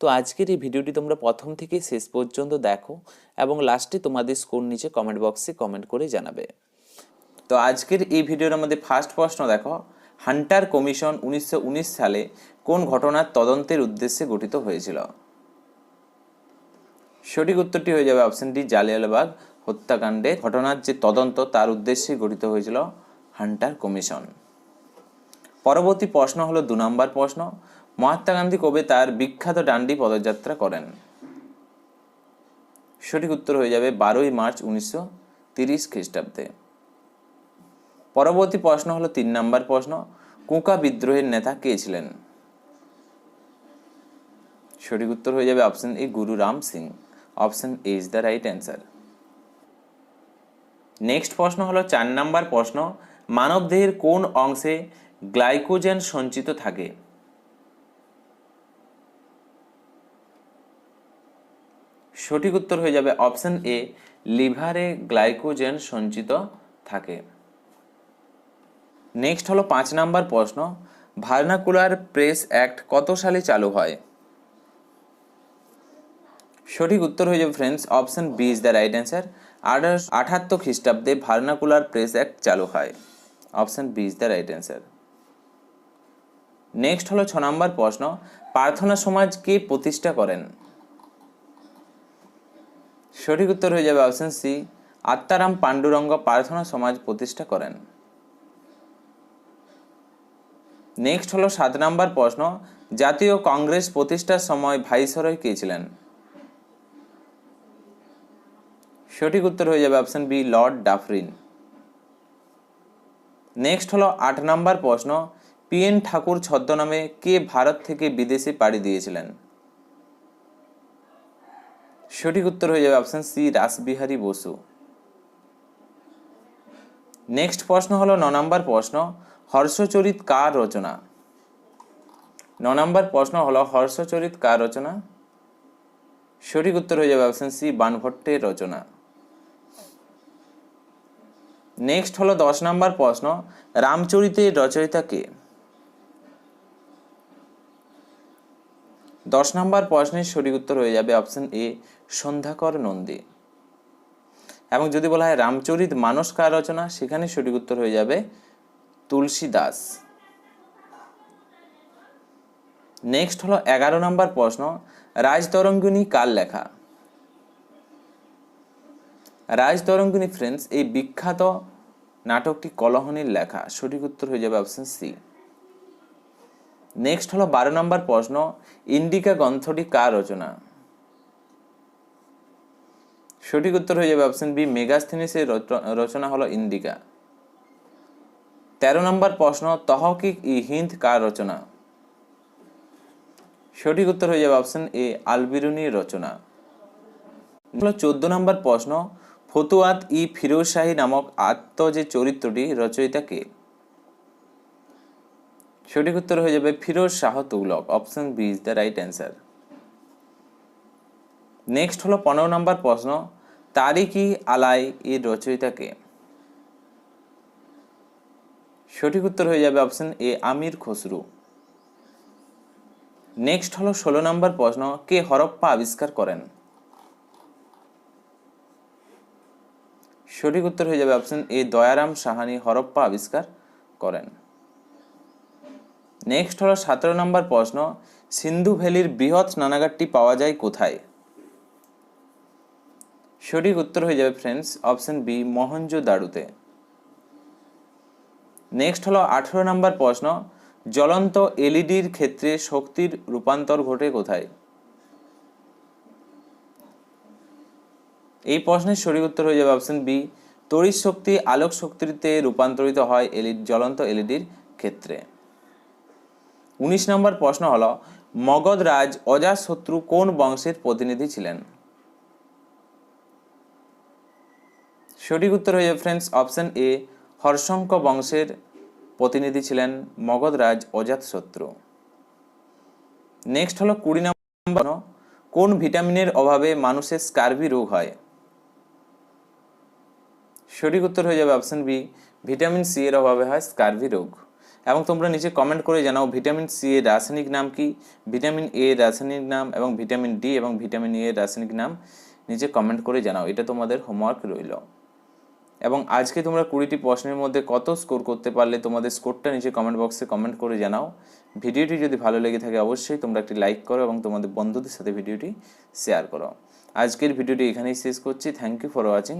তো আজকের এই ভিডিওটি তোমরা প্রথম থেকে শেষ পর্যন্ত দেখো এবং লাস্টে তোমাদের স্কোর নিচে কমেন্ট বক্সে কমেন্ট করে জানাবে। তো আজকের এই ভিডিওর মধ্যে ফার্স্ট প্রশ্ন দেখো, হান্টার কমিশন উনিশশো উনিশ সালে কোন ঘটনার তদন্তের উদ্দেশ্যে গঠিত হয়েছিল? সঠিক উত্তরটি হয়ে যাবে অপশন ডি জালিয়ালবাগ হত্যাকাণ্ডে। ঘটনার যে তদন্ত, তার উদ্দেশ্যে গঠিত হয়েছিল হান্টার কমিশন। পরবর্তী প্রশ্ন হলো দু নম্বর প্রশ্ন মহাত্মা গান্ধী কবে তার বিখ্যাত ডান্ডি পদযাত্রা করেন? সঠিক উত্তর হয়ে যাবে বারোই মার্চ উনিশশো তিরিশ খ্রিস্টাব্দে। পরবর্তী প্রশ্ন হলো তিন নম্বর প্রশ্ন, কুকা বিদ্রোহের নেতা কে ছিলেন? সঠিক উত্তর হয়ে যাবে option A Guru Ram Singh, option A is the right answer. Next প্রশ্ন হলো চার নাম্বার প্রশ্ন, মানবদেহের কোন অংশে গ্লাইকোজেন সঞ্চিত থাকে? সঠিক উত্তর হয়ে যাবে অপশন এ, লিভারে গ্লাইকোজেন সঞ্চিত থাকে। নেক্সট হলো পাঁচ নাম্বার প্রশ্ন ভার্নাকুলার প্রেস অ্যাক্ট কত সালে চালু হয়? সঠিক উত্তর হয়ে যাবে friends option B is the right answer আঠারোশো আঠাত্তর খ্রিস্টাব্দে ভার্নাকুলার প্রেস অ্যাক্ট চালু হয়। Option B is the right answer next হলো ছ নম্বর প্রশ্ন, প্রার্থনা সমাজ কে প্রতিষ্ঠা করেন? সঠিক উত্তর হয়ে যাবে অপশন সি আত্মারাম পাণ্ডুরঙ্গ প্রার্থনা সমাজ প্রতিষ্ঠা করেন। নেক্সট হলো সাত নম্বর প্রশ্ন, জাতীয় কংগ্রেস প্রতিষ্ঠার সময় ভাইসরয় কে ছিলেন? সঠিক উত্তর হয়ে যাবে option B Lord Dufferin next হলো আট নম্বর প্রশ্ন পি এন ঠাকুর ছদ্মনামে কে ভারত থেকে বিদেশে পাড়ি দিয়েছিলেন? সঠিক উত্তর হয়ে যাবে option C Rashbehari Bose. Next প্রশ্ন হলো ন নম্বর প্রশ্ন, হর্ষচরিত কার রচনা? ন নম্বর প্রশ্ন হলো, হর্ষচরিত কার রচনা? সঠিক উত্তর হয়ে যাবে অপশন সি বানভট্টের রচনা। নেক্সট হলো দশ নম্বর প্রশ্ন, রামচরিতের রচয়িতা কে? দশ নম্বর প্রশ্নের সঠিক উত্তর হয়ে যাবে অপশন এ, সন্ধ্যাকর নন্দী। এবং যদি বলা হয় রামচরিত মানস কার রচনা, সেখানে সঠিক উত্তর হয়ে যাবে তুলসী দাস নেক্সট হলো এগারো নম্বর প্রশ্ন, রাজতরঙ্গিনী কার লেখা? রাজতরঙ্গিনী ফ্রেন্ডস এই বিখ্যাত নাটকটি কলহনির লেখা। সঠিক উত্তর হয়ে যাবে অপশন সি। নেক্সট হলো বারো নম্বর প্রশ্ন, ইন্ডিকা গ্রন্থটি কার রচনা? সঠিক উত্তর হয়ে যাবে অপশন বি মেগাস্থিনিসের রচনা হলো ইন্ডিকা। তেরো নম্বর প্রশ্ন, তহকিক ই হিন্দ কার রচনা? সঠিক উত্তর হয়ে যাবে অপশন এ আলবিরুনির রচনা। হলো চোদ্দ নম্বর প্রশ্ন, ফতুয়াত ই ফিরোজ শাহী নামক আত্ম যে চরিত্রটি রচয়িতা কে? সঠিক উত্তর হয়ে যাবে Firoz Shah Tughlaq. Option B is the right answer next হলো পনেরো নম্বর প্রশ্ন তারিকি আলাই এর রচয়িতা কে? সঠিক উত্তর হয়ে যাবে option A Amir Khusrau. Next হলো ষোলো নম্বর প্রশ্ন, কে হরপ্পা আবিষ্কার করেন? সঠিক উত্তর হয়ে যাবে অপশন এ দয়ারাম সাহানি হরপ্পা আবিষ্কার করেন। নেক্সট হলো সতেরো নম্বর প্রশ্ন, সিন্ধু ভ্যালির বৃহৎ স্নানাগারটি পাওয়া যায় কোথায়? সঠিক উত্তর হয়ে যাবে ফ্রেন্ডস অপশন বি মহঞ্জো দাড়ুতে নেক্সট হলো আঠেরো নম্বর প্রশ্ন, জ্বলন্ত এলইডির ক্ষেত্রে শক্তির রূপান্তর ঘটে কোথায়? এই প্রশ্নের সঠিক উত্তর হয়ে যাবে অপশন বি তড়িৎ শক্তি আলোক শক্তিতে রূপান্তরিত হয় এলইডি জ্বলন্ত এলইডির ক্ষেত্রে। উনিশ নম্বর প্রশ্ন হলো, মগধ রাজ অজাতশত্রু কোন বংশের প্রতিনিধি ছিলেন? সঠিক উত্তর হয়ে ফ্রেন্ডস অপশন এ হর্ষঙ্ক বংশের প্রতিনিধি ছিলেন মগধরাজ অজাতশত্রু। নেক্সট হলো কুড়ি নম্বর কোন ভিটামিনের অভাবে মানুষের স্কার্বি রোগ হয়? সঠিক উত্তর হয়ে যাবে অপশন বি ভিটামিন সি এর অভাবে হয় স্কার্ভি রোগ। এবং তোমরা নিচে কমেন্ট করে জানাও ভিটামিন সি এর রাসায়নিক নাম কি ভিটামিন এ এর রাসায়নিক নাম এবং ভিটামিন ডি এবং ভিটামিন ই এর রাসায়নিক নাম নিচে কমেন্ট করে জানাও, এটা তোমাদের হোমওয়ার্ক রইল। এবং আজকে তোমরা কুড়িটি প্রশ্নের মধ্যে কত স্কোর করতে পারলে তোমাদের স্কোরটা নিচে কমেন্ট বক্সে কমেন্ট করে জানাও। ভিডিওটি যদি ভালো লেগে থাকে অবশ্যই তোমরা একটি লাইক করো এবং তোমাদের বন্ধুদের সাথে ভিডিওটি শেয়ার করো। আজকের ভিডিওটি এখানেই শেষ করছি থ্যাংক ইউ ফর ওয়াচিং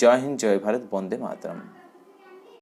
জয় হিন্দ, জয় ভারত, বন্দে মাতরম।